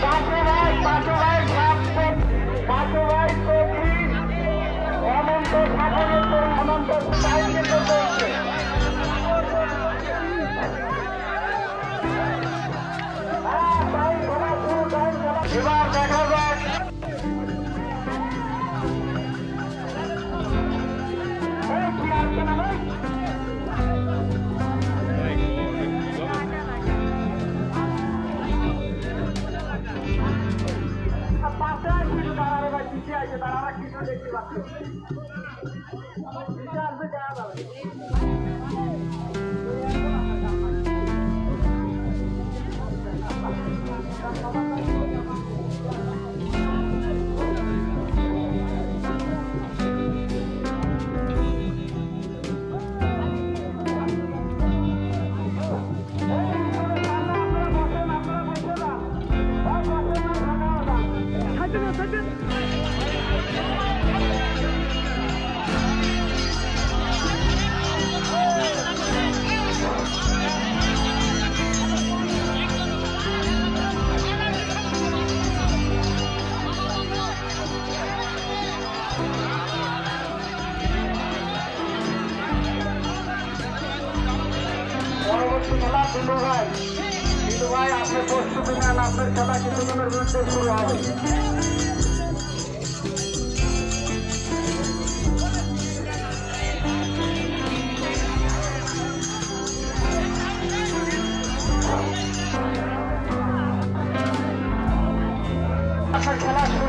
God bless. দেখতে পাচ্ছ। পিছিয়ে আসবে দেখা যাবে পরবর্তী খেলা দুটো ভাই দুটো ভাই আপনার প্রস্তুতি নেন আপনার খেলা কিছুক্ষণের মধ্যে শুরু হবে আপনার খেলা শুরু হয়ে গেল